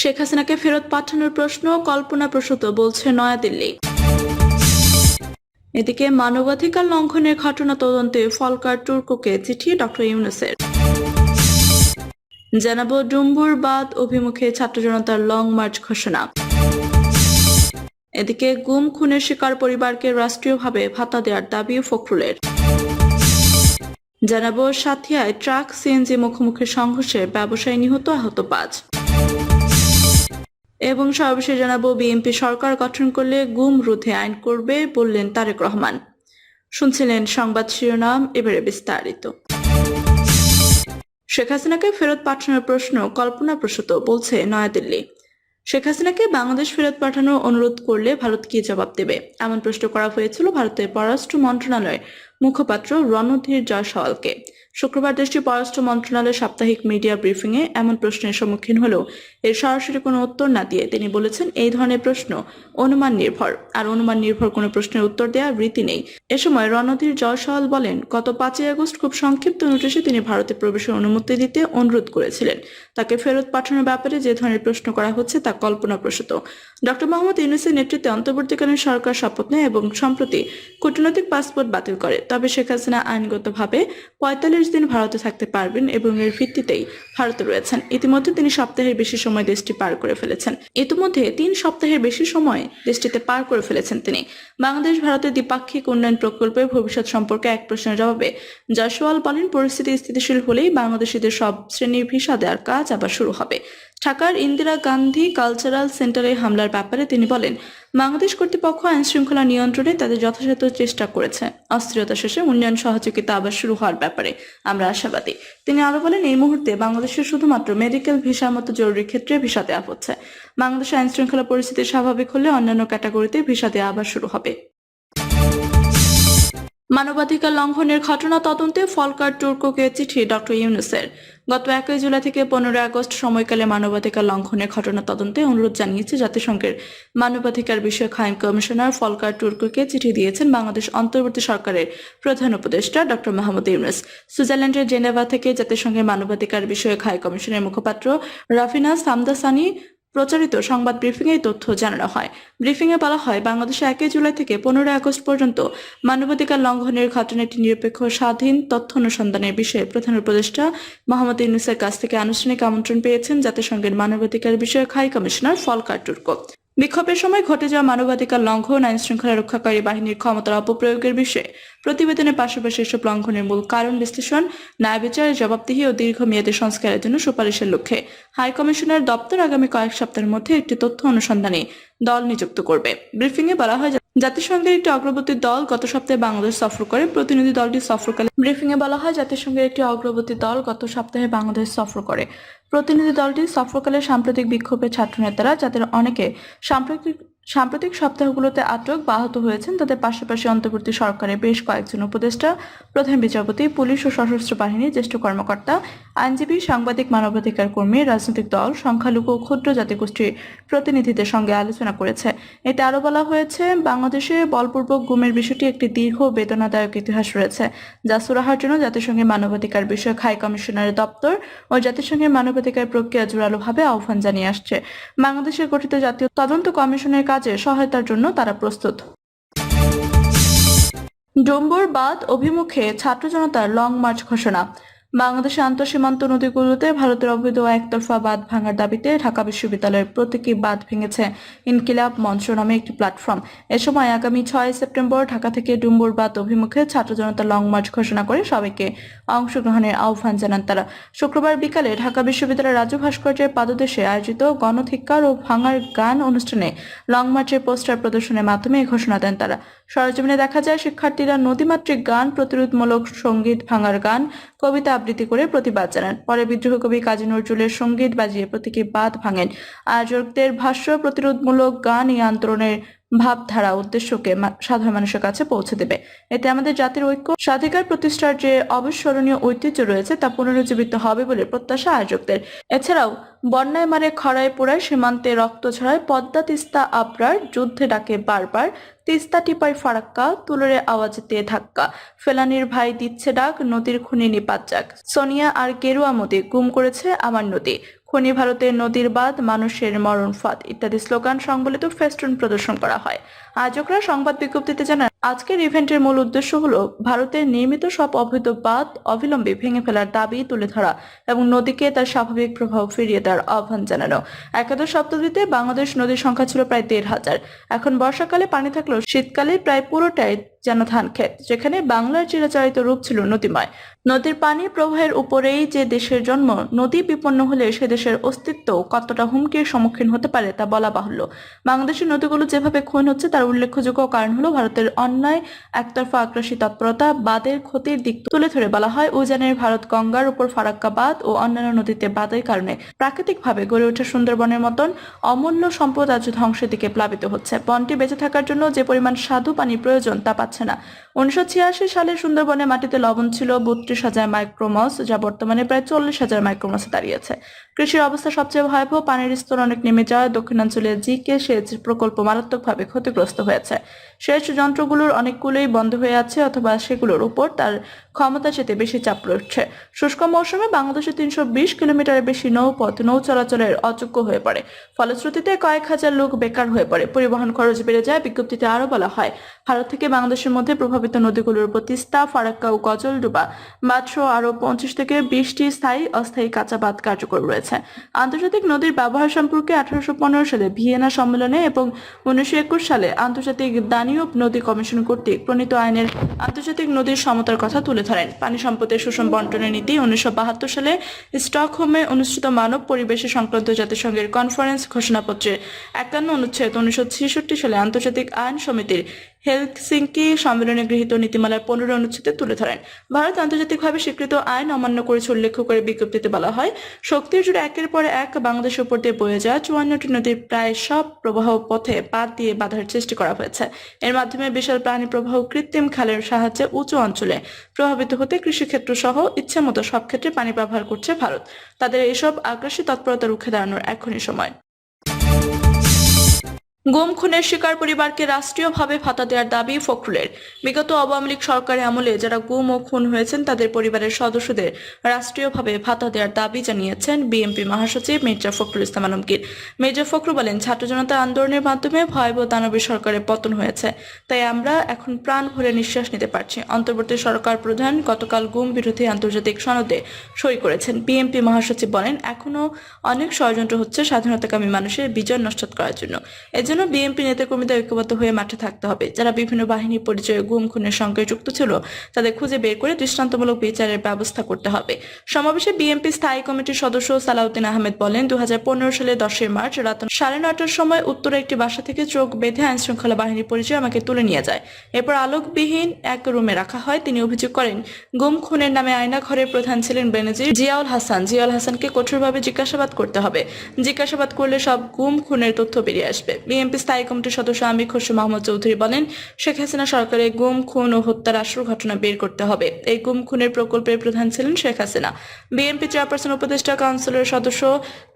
শেখ হাসিনাকে ফেরত পাঠানোর প্রশ্ন কল্পনাপ্রসূত, বলছে নয়াদিল্লি। এদিকে মানবাধিকার লঙ্ঘনের ঘটনা তদন্তে ফলকার টুর্কোকে চিঠি ডক্টর ইউনুসের। জানাব ডুম্বুর বাদ অভিমুখে ছাত্র জনতার লং মার্চ ঘোষণা। এদিকে গুম, খুনের শিকার পরিবারকে রাষ্ট্রীয়ভাবে ভাতা দেওয়ার দাবি ফখরুলের। জানাব সাথিয়ায় ট্রাক, সিএনজি মুখোমুখি সংঘর্ষে ব্যবসায়ী নিহত আহত পাঁচ। এবং সর্বশেষ জানাব বিএনপি সরকার গঠন করলে গুম রোধে আইন করবে বললেন তারেক রহমান। শুনছিলেন সংবাদ শিরোনাম, এবারে বিস্তারিত। শেখ হাসিনাকে ফেরত পাঠানোর প্রশ্ন কল্পনাপ্রসূত বলছে নয়াদিল্লি। শেখ হাসিনাকে বাংলাদেশ ফেরত পাঠানোর অনুরোধ করলে ভারত কি জবাব দেবে? এমন প্রশ্ন করা হয়েছিল ভারতের পররাষ্ট্র মন্ত্রণালয়ের মুখপাত্র রণধীর জয়সওয়ালকে। শুক্রবার দেশটির পররাষ্ট্র মন্ত্রণালয়ের সাপ্তাহিক মিডিয়া ব্রিফিংয়ে এমন প্রশ্নের সম্মুখীন হলেও এর সরাসরি কোনো উত্তর না দিয়ে তিনি বলেছেন, এই ধরনের প্রশ্ন অনুমান নির্ভর, আর অনুমান নির্ভর কোনো প্রশ্নের উত্তর দেওয়ার রীতি নেই। এ সময় রণধীর জয়সওয়াল বলেন, গত পাঁচই আগস্ট খুব সংক্ষিপ্ত নোটিশে তিনি ভারতে প্রবেশের অনুমতি দিতে অনুরোধ করেছিলেন। তাকে ফেরত পাঠানোর ব্যাপারে যে ধরনের প্রশ্ন করা হচ্ছে তা কল্পনাপ্রসূত। ডক্টর মোহাম্মদ ইউনুসের নেতৃত্বে অন্তর্বর্তীকালীন সরকার শপথ নেয় এবং সম্প্রতি কূটনৈতিক পাসপোর্ট বাতিল করে। তবে শেখ হাসিনা আইনগতভাবে পঁয়তাল্লিশ দিন ভারতে থাকতে পারবেন এবং এর ভিত্তিতেই ভারতে রয়েছেন। ইতিমধ্যে তিনি সপ্তাহের বেশি সময় দেশটি পার করে ফেলেছেন। ইতিমধ্যে তিন সপ্তাহের বেশি সময় দেশটিতে পার করে ফেলেছেন তিনি। বাংলাদেশ ভারতের দ্বিপাক্ষিক উন্নয়ন প্রকল্পের ভবিষ্যৎ সম্পর্কে এক প্রশ্নের জবাবে জয়সওয়াল বলেন, পরিস্থিতি স্থিতিশীল হলেই বাংলাদেশিদের সব শ্রেণির ভিসা দেওয়ার কাজ আবার শুরু হবে। ঢাকার ইন্দিরা গান্ধী কালচারাল সেন্টারে হামলার ব্যাপারে তিনি বলেন, বাংলাদেশ কর্তৃপক্ষ আইন শৃঙ্খলা নিয়ন্ত্রণে তাদের যথাযথ চেষ্টা করেছে। অস্থিরতা শেষে উন্নয়ন সহযোগিতা আবার শুরু হওয়ার ব্যাপারে আমরা আশাবাদী। তিনি আরও বলেন, এই মুহূর্তে বাংলাদেশে শুধুমাত্র মেডিকেল ভিসার মতো জরুরি ক্ষেত্রে ভিসা দেওয়া হচ্ছে। বাংলাদেশে আইন শৃঙ্খলা পরিস্থিতি স্বাভাবিক হলে অন্যান্য ক্যাটাগরিতে ভিসা দেওয়া আবার শুরু হবে। মানবাধিকার লঙ্ঘনের ঘটনা তদন্তে ফলকার টুর্কোকে চিঠি ডক্টর ইউনুসের। গত একই জুলাই থেকে পনেরোই আগস্ট সময়কালে মানবাধিকার লঙ্ঘনের ঘটনা তদন্তে অনুরোধ জানিয়েছে জাতিসংঘের মানবাধিকার বিষয়ক হাই কমিশনার ফলকার টুর্কোকে চিঠি দিয়েছেন বাংলাদেশ অন্তর্বর্তী সরকারের প্রধান উপদেষ্টা ডক্টর মাহমুদ ইউনুস। সুইজারল্যান্ডের জেনেভা থেকে জাতিসংঘের মানবাধিকার বিষয়ক হাই কমিশনের মুখপাত্র রাফিনা সামদাসানি প্রচারিত সংবাদ ব্রিফিংয়ে এই তথ্য জানানো হয়। ব্রিফিংয়ে বলা হয়, বাংলাদেশে একই জুলাই থেকে পনেরোই আগস্ট পর্যন্ত মানবাধিকার লঙ্ঘনের ঘটনাটি নিরপেক্ষ স্বাধীন তথ্য অনুসন্ধানের বিষয়ে প্রধান উপদেষ্টা মোহাম্মদ ইউনুসের কাছ থেকে আনুষ্ঠানিক আমন্ত্রণ পেয়েছেন জাতিসংঘের মানবাধিকার বিষয়ক হাই কমিশনার ফলকার টুর্কো। বিক্ষোভের সময় ঘটে যাওয়া মানবাধিকার লঙ্ঘন আইন শৃঙ্খলা রক্ষাকারী বাহিনীর ক্ষমতার অপপ্রয়োগের বিষয়ে প্রতিবেদনের পাশাপাশি এসব লঙ্ঘনের মূল কারণ বিশ্লেষণ, ন্যায় বিচারের জবাবদিহি ও দীর্ঘমেয়াদী সংস্কারের জন্য সুপারিশের লক্ষ্যে হাই কমিশনার দপ্তর আগামী কয়েক সপ্তাহের মধ্যে একটি তথ্য অনুসন্ধানে দল নিযুক্ত করবে। ব্রিফিংয়ে বলা হয় জাতিসংঘের একটি অগ্রবর্তী দল গত সপ্তাহে বাংলাদেশ সফর করে। প্রতিনিধি দলটি সফরকালে এ বলা হয়, জাতিসংঘের একটি অগ্রবর্তী দল গত সপ্তাহে বাংলাদেশ সফর করে। প্রতিনিধি দলটি সফরকালে সাম্প্রতিক বিক্ষোভের ছাত্রনেতারা, যাদের অনেকে সাম্প্রতিক সাম্প্রতিক সপ্তাহগুলোতে আটক বা আহত হয়েছেন তাদের পাশাপাশি অন্তর্বর্তী সরকারের বেশ কয়েকজন উপদেষ্টা, প্রধান বিচারপতি, পুলিশ ও সশস্ত্র বাহিনীর জ্যেষ্ঠ কর্মকর্তা, আইনজীবী, সাংবাদিক, মানবাধিকার কর্মী, রাজনৈতিক দল, সংখ্যালঘু ও ক্ষুদ্র জাতিগোষ্ঠীর প্রতিনিধিদের সঙ্গে আলোচনা করেছে। এতে আরও বলা হয়েছে, বাংলাদেশে বলপূর্বক গুমের বিষয়টি একটি দীর্ঘ বেদনাদায়ক ইতিহাস রয়েছে, যা সুরাহার জন্য জাতিসংঘের মানবাধিকার বিষয়ক হাই কমিশনারের দপ্তর ও জাতিসংঘের মানবাধিকার প্রক্রিয়া জোরালোভাবে আহ্বান জানিয়ে আসছে। বাংলাদেশের গঠিত জাতীয় তদন্ত কমিশনের কাজে সহায়তার জন্য তারা প্রস্তুত। ডম্বুর বাদ অভিমুখে ছাত্র জনতার লং মার্চ ঘোষণা। বাংলাদেশের আন্তঃসীমান্ত নদীগুলোতে ভারতের অবৈধ একতরফা বাঁধ ভাঙার দাবিতে ঢাকা বিশ্ববিদ্যালয়ের প্রতীকী বাঁধ ভেঙেছে ইনকিলাব মঞ্চ নামে একটি প্ল্যাটফর্ম। এ সময় আগামী ছয় সেপ্টেম্বর ঢাকা থেকে ডুম্বুর বাঁধ অভিমুখে ছাত্র জনতা লং মার্চ ঘোষণা করে সবাইকে অংশগ্রহণের আহ্বান জানান তারা। শুক্রবার বিকালে ঢাকা বিশ্ববিদ্যালয়ের রাজু ভাস্কর্যের পাদদেশে আয়োজিত গণধিক্কার ও ভাঙার গান অনুষ্ঠানে লং মার্চের পোস্টার প্রদর্শনের মাধ্যমে ঘোষণা দেন তারা। সরজমিনে দেখা যায়, শিক্ষার্থীরা নদীমাতৃক গান, প্রতিরোধমূলক সংগীত, ভাঙার গান, কবিতা আবৃত্তি করে প্রতিবাদ জানান। পরে বিদ্রোহ কবি কাজী নজরুলের সংগীত বাজিয়ে প্রতীকী বাদ ভাঙেন। আয়োজকদের ভাষ্য, প্রতিরোধমূলক গান নিয়ন্ত্রণের ভাবধারা উদ্দেশ্যকে সাধারণ মানুষের কাছে পৌঁছে দেবে। এতে আমাদের জাতির ঐক্য, স্বাধিকার প্রতিষ্ঠার যে অবিস্মরণীয় ঐতিহ্য রয়েছে তা পুনরুজ্জীবিত হবে বলে প্রত্যাশা আয়োজকদের। এছাড়াও বন্যায় মারে খরায় পোড়ায় সীমান্তে রক্ত ছড়ায় পদ্মা তিস্তা আবরার যুদ্ধে ডাকে বারবার। তিস্তা টিপাই ফারাক্কা, তুলরে আওয়াজে দিয়ে ধাক্কা। ফেলানির ভাই দিচ্ছে ডাক, নদীর খুনি নিপাত যাক। সোনিয়া আর গেরুয়া মোদি, গুম করেছে আমার নদী। খনি ভারতের নদীর বাদ মানুষের মরণ ফাঁদ। ইত্যাদি স্লোগান সংবলিত ফেস্টুন প্রদর্শন করা হয়। আয়োজকরা সংবাদ বিজ্ঞপ্তিতে জানান, আজকের ইভেন্টের মূল উদ্দেশ্য হল ভারতের নির্মিত সব অবৈধ বাঁধ অবিলম্বে ভেঙে ফেলার দাবি তুলে ধরা এবং নদীকে তার স্বাভাবিক প্রভাব ফিরিয়ে দেওয়ার আহ্বান জানানো। একাদশ শতাব্দীতে বাংলাদেশ নদীর সংখ্যা ছিল প্রায় দেড় হাজার। এখন বর্ষাকালে পানি থাকলেও শীতকালে প্রায় পুরোটাই যেন ধান ক্ষেত, যেখানে বাংলার চিরাচরিত রূপ ছিল নদীময়। নদীর পানি প্রবাহের উপরেই যে দেশের জন্ম, নদী বিপন্ন হলে সে দেশের অস্তিত্ব কতটা হুমকির সম্মুখীন হতে পারে তা বলা বাহুল্য। বাংলাদেশের নদীগুলো যেভাবে ক্ষয়ণ হচ্ছে, তার উল্লেখযোগ্য কারণ হলো ভারতের অন্যায়, একতরফা আগ্রাসী তৎপরতা বাদের ক্ষতির দিক তুলে ধরে বলা হয়, উজানের ভারত গঙ্গার উপর ফারাক্কা বাঁধ ও অন্যান্য নদীতে বাদের কারণে প্রাকৃতিকভাবে গড়ে ওঠা সুন্দরবনের মতন অমূল্য সম্পদ আজ ধ্বংসের দিকে প্লাবিত হচ্ছে। বনটি বেঁচে থাকার জন্য যে পরিমাণ সাধু পানি প্রয়োজন তা পাচ্ছে না। উনিশশো ছিয়াশি সালে সুন্দরবনের মাটিতে লবণ ছিল বত্রিশ হাজার মাইক্রোমস যা বর্তমানে প্রায় চল্লিশ হাজার মাইক্রোমসে দাঁড়িয়েছে। কৃষির অবস্থা সবচেয়ে ভয়াবহ। পানির স্তর অনেক নেমে যাওয়ায় দক্ষিণাঞ্চলের জিকে সেচ প্রকল্প মারাত্মকভাবে ক্ষতিগ্রস্ত হয়েছে। সেচ যন্ত্রগুলোর অনেকগুলোই বন্ধ হয়ে আছে অথবা সেগুলোর উপর তার ক্ষমতা চেতে বেশি চাপ রয়েছে। শুষ্ক মৌসুমে বাংলাদেশে তিনশো বিশ কিলোমিটারের বেশি নৌপথ নৌ চলাচলের অযোগ্য হয়ে পড়ে। ফলশ্রুতিতে কয়েক হাজার লোক বেকার হয়ে পড়ে। পরিবহন খরচ বেড়ে যায়, বিজ্ঞপ্তিতে আরও বলা হয়। ভারত থেকে বাংলাদেশের মধ্যে প্রভাবিত নদীগুলোর উপর তিস্তা ফারাক্কা ও গজলডুবা, মাত্র আরও পঞ্চাশ থেকে বিশটি স্থায়ী, অস্থায়ী কাঁচা কার্যকর রয়েছে। আন্তর্জাতিক নদীর ব্যবহার সম্পর্কে আঠারোশো পনেরো সালে ভিয়েনা সম্মেলনে এবং উনিশশো একুশ সালে আন্তর্জাতিক দানিউব নদী কমিশন কর্তৃক প্রণীত আইনের আন্তর্জাতিক নদীর সমতার কথা তুলে ধরেন। পানি সম্পদের সুষম বন্টনের নীতি উনিশশো বাহাত্তর সালে স্টকহোমে অনুষ্ঠিত মানব পরিবেশ সংক্রান্ত জাতিসংঘের কনফারেন্স ঘোষণাপত্রের একান্ন অনুচ্ছেদ উনিশশো ছেষট্টি সালে আন্তর্জাতিক আইন সমিতির হেলসিঙ্কি সম্মেলনে গৃহীত নীতিমালার পনেরো অনুচ্ছেদে তুলে ধরেন। ভারত আন্তর্জাতিকভাবে স্বীকৃত আইন অমান্য করেছে উল্লেখ করে বিজ্ঞপ্তিতে বলা হয়, শক্তির জুড়ে একের পর এক বাংলাদেশের উপর দিয়ে বয়ে যাওয়া চুয়ান্নটি নদীর প্রায় সব প্রবাহ পথে বাদ দিয়ে বাধার সৃষ্টি করা হয়েছে। এর মাধ্যমে বিশাল প্রাণী প্রবাহ কৃত্রিম খালের সাহায্যে উঁচু অঞ্চলে প্রভাবিত হতে কৃষিক্ষেত্র সহ ইচ্ছামতো সব ক্ষেত্রে পানি ব্যবহার করছে ভারত। তাদের এইসব আগ্রাসী তৎপরতা রুখে দাঁড়ানোর এখনই সময়। গুম, খুনের শিকার পরিবারকে রাষ্ট্রীয়ভাবে ভাতা দেওয়ার দাবি ফখরুলের। বিগত আওয়ামী লীগ সরকারের আমলে যারা গুম ও খুন হয়েছেন, তাদের পরিবারের সদস্যদের রাষ্ট্রীয়ভাবে ভাতা দেওয়ার দাবি জানিয়েছেন বিএনপি মহাসচিব মির্জা ফখরুল ইসলাম আলমগীর। মির্জা ফখরুল বলেন, ছাত্র জনতা আন্দোলনের মাধ্যমে ভয়াবহ দানবী সরকারের পতন হয়েছে। তাই আমরা এখন প্রাণ ভরে নিঃশ্বাস নিতে পারছি। অন্তর্বর্তী সরকার প্রধান গতকাল গুম বিরোধী আন্তর্জাতিক সনদে সই করেছেন। বিএনপি মহাসচিব বলেন এখনও অনেক ষড়যন্ত্র হচ্ছে স্বাধীনতাকামী মানুষের বিজয় নষ্ট করার জন্য। এজন্য বিএনপি নেতাকর্মীদের ঐক্যবদ্ধ হয়ে মাঠে থাকতে হবে। যারা বিভিন্ন বাহিনীর পরিচয়ে, গুম, খুনের সঙ্গে যুক্ত ছিল, তাদের খুঁজে বের করে দৃষ্টান্তমূলক বিচারের ব্যবস্থা করতে হবে। সমাবেশে বিএনপি স্থায়ী কমিটির সদস্য সালাউদ্দিন আহমেদ বলেন দু সালে দশই মার্চ রাত সাড়ে নয়টার সময় উত্তরে একটি বাসা থেকে চোখ বেঁধে আইন শৃঙ্খলা বাহিনীর পরিচয় আমাকে তুলে নিয়ে যায়। এরপর আলোকবিহীন এক রুমে রাখা হয়। তিনি অভিযোগ করেন, গুম, খুনের নামে আয়না ঘরের প্রধান ছিলেন বেনজির জিয়াউল হাসান। জিয়াউল হাসানকে কঠোরভাবে জিজ্ঞাসাবাদ করতে হবে। জিজ্ঞাসাবাদ করলে সব গুম, খুনের তথ্য বেরিয়ে আসবে। বিএনপি স্থায়ী কমিটির সদস্য আমির খসরু মোহাম্মদ চৌধুরী বলেন, শেখ হাসিনা সরকারের গুম, খুন ও হত্যার আসল ঘটনা বের করতে হবে। এই গুম, খুনের প্রকল্পের প্রধান ছিলেন শেখ হাসিনা। বিএনপি চেয়ারপারসন উপদেষ্টা কাউন্সিলের সদস্য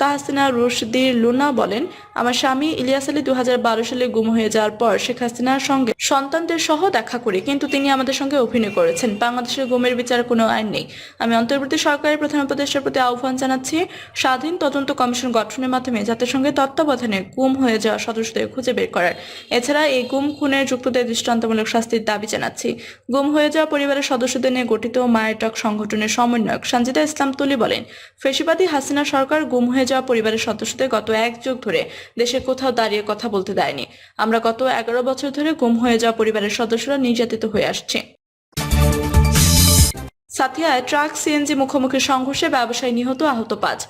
তাহসিনা রুশদির লুনা বলেন, আমার স্বামী ইলিয়াস আলী দু সালে গুম হয়ে যাওয়ার পর শেখ হাসিনার সঙ্গে সন্তানদের সহ দেখা করি, কিন্তু তিনি আমাদের সঙ্গে অভিনয় করেছেন। বাংলাদেশের গুমের বিচার কোনো আইন নেই। আমি অন্তর্বর্তী সরকারের প্রধান উপদেষ্টার প্রতি আহ্বান জানাচ্ছি, স্বাধীন তদন্ত কমিশন গঠনের মাধ্যমে জাতিসংঘের তত্ত্বাবধানে গুম হয়ে যাওয়া সদস্যদের খুঁজে বের করার। এছাড়া এই গুম, খুনের যুক্তদের দৃষ্টান্তমূলক শাস্তির দাবি জানাচ্ছি। গুম হয়ে যাওয়া পরিবারের সদস্যদের নিয়ে গঠিত মায়ের টক সংগঠনের সমন্বয়ক সঞ্জিতা ইসলাম তুলি বলেন, ফেসিবাদী হাসিনা সরকার গুম হয়ে যাওয়া পরিবারের সদস্যদের গত এক যুগ ধরে দেশের কোথাও দাঁড়িয়ে কথা বলতে দেয়নি। আমরা গত এগারো বছর ধরে গুম হয়ে যাওয়া পরিবারের সদস্যরা নির্যাতিত হয়ে আসছে। সাথিয়ায় ট্রাক, সিএনজি মুখোমুখি সংঘর্ষে ব্যবসায়ী নিহত আহত পাঁচ।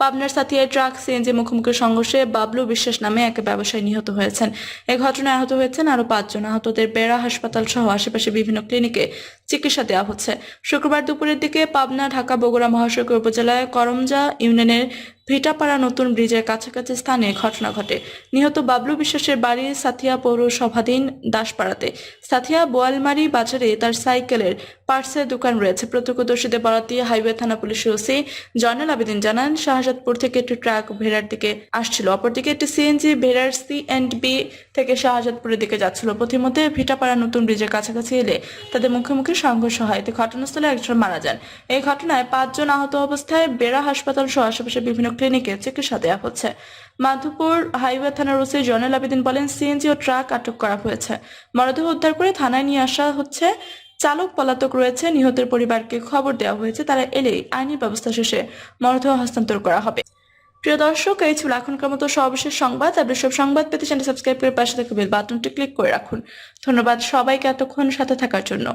পাবনার সাথিয়ায় ট্রাক সিএনজি মুখোমুখি সংঘর্ষে বাবলু বিশ্বাস নামে এক ব্যবসায়ী নিহত হয়েছেন। এ ঘটনায় আহত হয়েছেন আরও পাঁচজন আহতদের বেড়া হাসপাতাল সহ আশেপাশে বিভিন্ন ক্লিনিকে চিকিৎসা দেওয়া হচ্ছে। শুক্রবার দুপুরের দিকে পাবনা, ঢাকা, বগুড়া মহাসড়ক উপজেলায় করমজা ইউনিয়নের ভিটাপাড়া নতুন ব্রিজের কাছাকাছি স্থানে ঘটনা ঘটে। নিহত বাবলু বিশ্বাসের বাড়ি সাথিয়া পৌরসভাধীন দাসপাড়াতে। সাথিয়া বোয়ালমারি বাজারে তার সাইকেলের পার্সের দোকান রয়েছে। প্রত্যক্ষদর্শীদের বরাত দিয়ে হাইওয়ে থানা পুলিশের ওসি জয়নাল আবেদিন জানান, শাহজাদপুর থেকে একটি ট্রাক ভেড়ার দিকে আসছিল। অপরদিকে একটি সিএনজি ভেড়ার সি অ্যান্ড বি থেকে শাহজাদপুরের দিকে যাচ্ছিল। পথিমধ্যে ভিটাপাড়া নতুন ব্রিজের কাছাকাছি এলে তাদের মুখোমুখি সংঘর্ষ হয় এতে ঘটনাস্থলে একজন মারা যান। এই ঘটনায় পাঁচজন আহত অবস্থায় বেড়া হাসপাতাল সহ আশেপাশের বিভিন্ন ক্লিনিকে চিকিৎসা দেওয়া হচ্ছে। মাধুপুর হাইওয়ে থানার ওসি জয়নাল আবেদিন বলেন, সিএনজি ও ট্রাক আটক করা হয়েছে। মরদেহ উদ্ধার করে থানায় নিয়ে আসা হচ্ছে। চালক পলাতক রয়েছে, নিহতের পরিবারকে খবর দেওয়া হয়েছে, তারা এলেই আইনি ব্যবস্থা শেষে মরদেহ হস্তান্তর করা হবে। প্রিয় দর্শক, এই ছিল এখনকার মতো সর্বশেষ সংবাদ। আপনি সব সংবাদ পেতে চ্যানেল সাবস্ক্রাইব করে পাশে থাকা বেল বাটনটি ক্লিক করে রাখুন। ধন্যবাদ সবাইকে এতক্ষণ সাথে থাকার জন্য।